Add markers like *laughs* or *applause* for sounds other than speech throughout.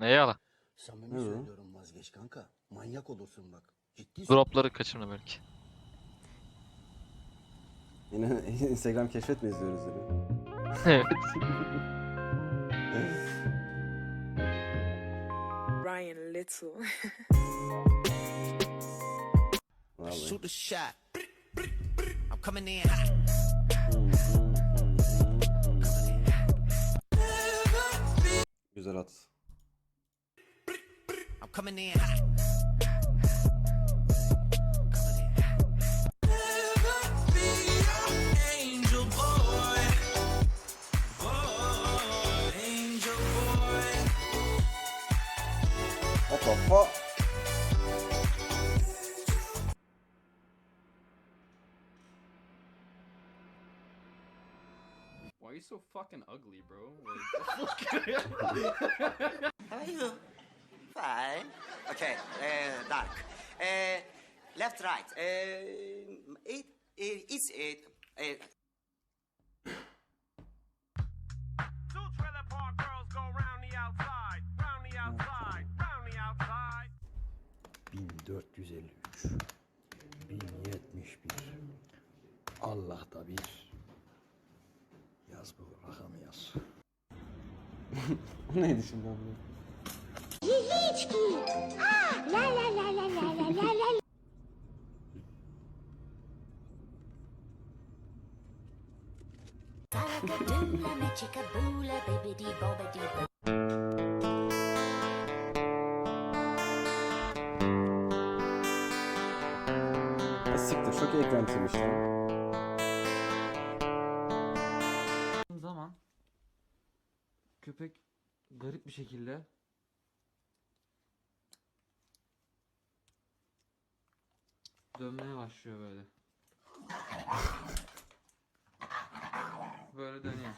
Yalan? Samimi Hı. söylüyorum vazgeç kanka. Manyak olursun bak. Ciddi Dropları kaçırma belki. Yine *laughs* Instagram keşfetme izliyoruz dedi. *laughs* evet. *laughs* Ryan Little. Vallahi. Shoot the shot. I'm coming in hot. Güzel at. I'm coming in hot. Why are you so fucking ugly, bro? *laughs* Like, How are you? Fine. Okay, uh, dark. Uh, left, right. Uh, it, it, it's it. Uh, Two trailer park girls go round the outside, round the outside, round the outside. 1453 1071 Allah da bir Yaz bu rakamı yaz. *laughs* O neydi şimdi abi? Ha, Siktir çok ekran lan. zaman köpek garip bir şekilde dönmeye başlıyor böyle. Böyle dönüyor.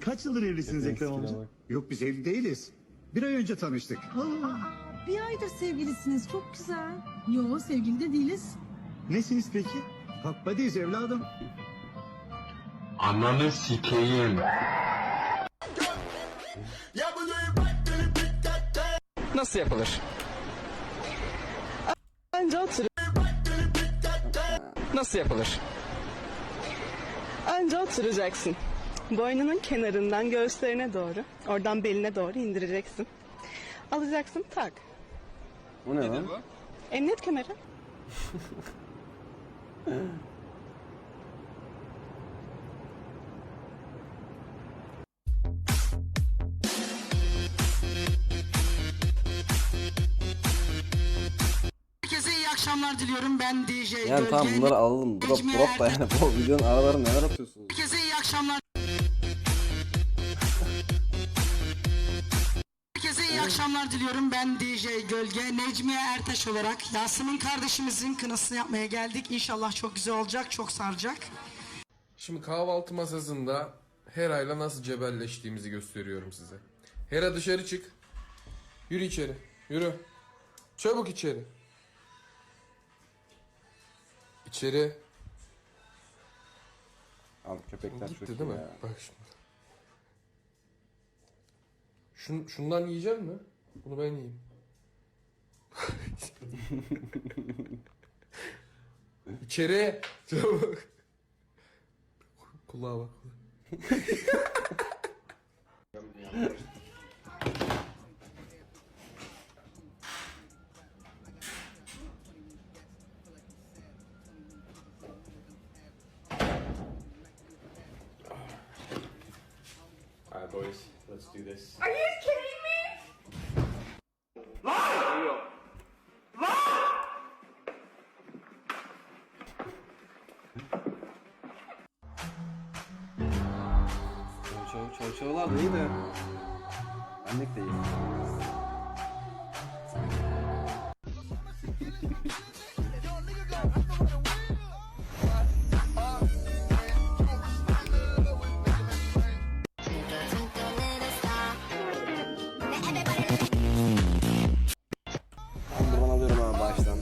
Kaç yıldır evlisiniz Ekrem amca? Yok biz evli değiliz. Bir ay önce tanıştık. Bir aydır sevgilisiniz. Çok güzel. Yo sevgili de değiliz. Nesiniz peki? Buddies evladım. Ananı sikeyim. Nasıl yapılır? Önce otur. Nasıl yapılır? Önce oturacaksın. Boynunun kenarından göğüslerine doğru. Oradan beline doğru indireceksin. Alacaksın tak. O ne lan? Emniyet kemeri. *laughs* akşamlar diliyorum. Ben DJ Yani tamam bunları alalım. Drop drop da yani. Bu videonun aralarına neler atıyorsunuz? Herkese iyi akşamlar. Herkese iyi akşamlar diliyorum. Ben DJ Gölge Necmiye Ertaş olarak Yasemin kardeşimizin kınasını yapmaya geldik. İnşallah çok güzel olacak, çok saracak. Şimdi kahvaltı masasında Hera'yla nasıl cebelleştiğimizi gösteriyorum size. Hera dışarı çık. Yürü içeri. Yürü. Çabuk içeri. İçeri. Abi köpekler çok Gitti iyi değil mi? ya. Bak şimdi. Şun, şundan yiyecek mi? Bunu ben yiyeyim. *laughs* İçeri. Çabuk. Kulağa bak. Da iyi de. Benlik de iyi. Ben buradan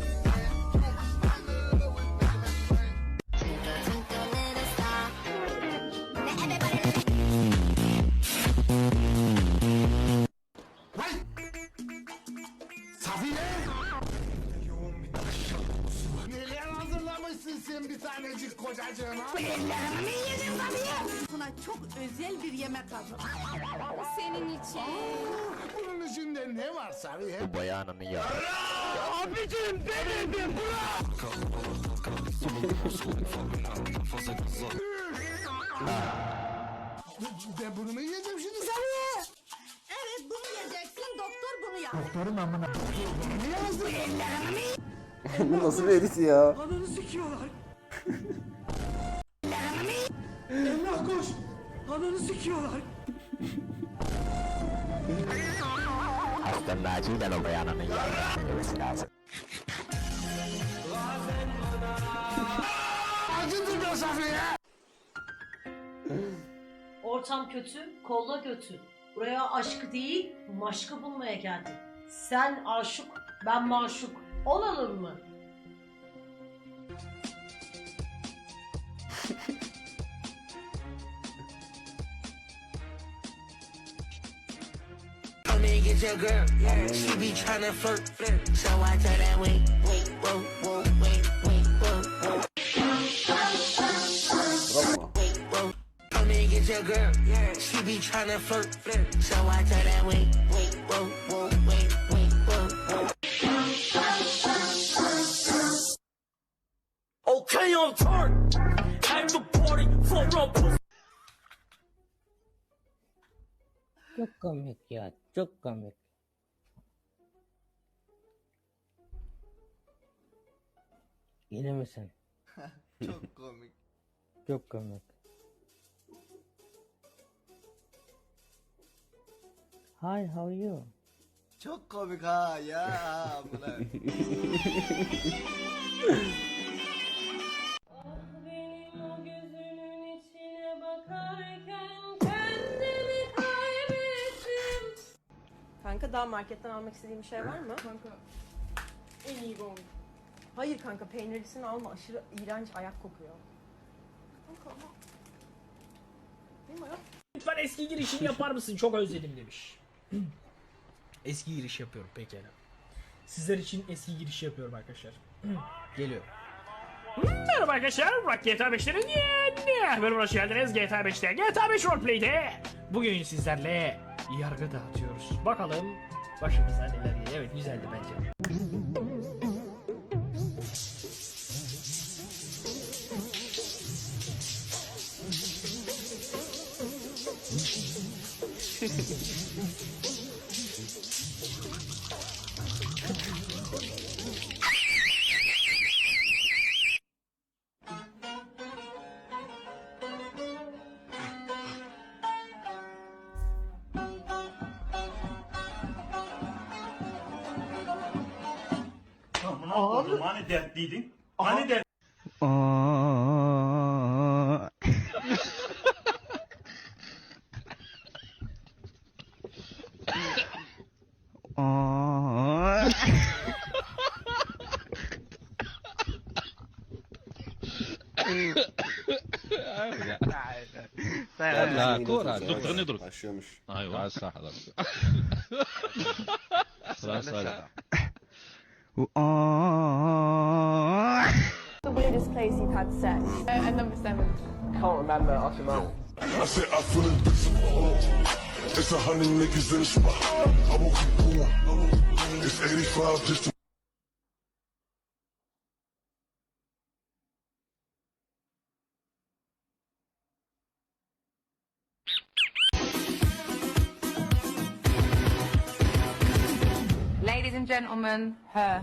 alıyorum abi baştan. tanecik kocacığına. Sana çok özel bir yemek hazır. Senin için. Bunun içinde ne var Sabiha? Ben bunu mu yiyeceğim şimdi Sabiha? Evet bunu yiyeceksin doktor bunu yap. *laughs* Bu nasıl bir edit ya? Acıdır be Safiye. Ortam kötü, kolla götü. Buraya aşkı değil, maşkı bulmaya geldim. Sen aşık, ben maşuk. Olalım mı? And get your girl. She be tryna flirt, flirt. So I tell that wait, wait, whoa, whoa, wait, wait, whoa, whoa, wait, whoa. Come and get your girl. Yeah. She be tryna flirt, flirt. So I tell that wait, wait, whoa, whoa, wait, wait, whoa. Okay, on turn. I'm party for a pussy. Çok komik ya, çok komik. Yine misin? Çok komik. Çok komik. Hi, how are you? Çok komik ha ya. Bırak. Benim Kanka daha marketten almak istediğin bir şey var mı? Kanka en iyi bu. Hayır kanka peynirlisini alma aşırı iğrenç ayak kokuyor. Kanka ama. Benim ayak Lütfen eski girişini yapar mısın? Çok özledim demiş. *clears throat* eski giriş yapıyorum pekala. Sizler için eski giriş yapıyorum arkadaşlar. *clears throat* Geliyor. Merhaba arkadaşlar, Rock GTA 5'lerin yeni bölümüne hoş geldiniz GTA 5'te. GTA 5 Roleplay'de bugün sizlerle yargı dağıtıyoruz. Bakalım başımıza neler geliyor. Evet güzeldi bence. *laughs* Hani dertliydin? Hani dert La cora, doktor ne dur? Başlıyormuş. Ayva. The weirdest place you've had sex. And number seven. Can't remember. I said I feel invincible. It's a hundred niggas in the spot. I will keep going. It's 85 just to and gentlemen, her.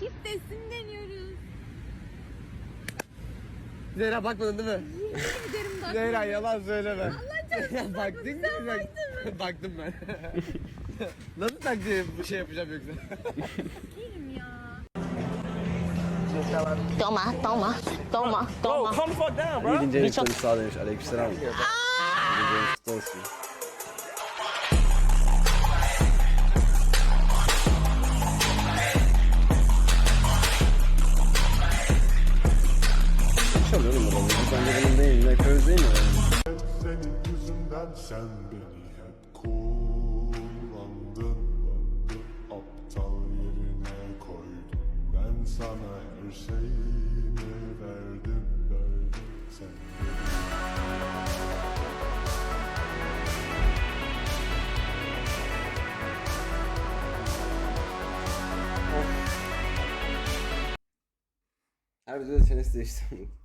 Çiftesim deniyoruz. Zehra bakmadın değil mi? *laughs* Zehra yalan söyleme. Allah *laughs* Baktın mı? Bak, *laughs* baktım ben. Nasıl taktiği bir şey yapacağım yoksa? Toma, toma, toma, toma. Gidince Enişte'nin sağ demiş. Aleykümselam. Gidince Enişte olsun. Sen beni hep kullandın. Aptal yerine koydun. Ben sana her şeyimi verdim. Verdim sen Her videoda çenesi değiştirdim.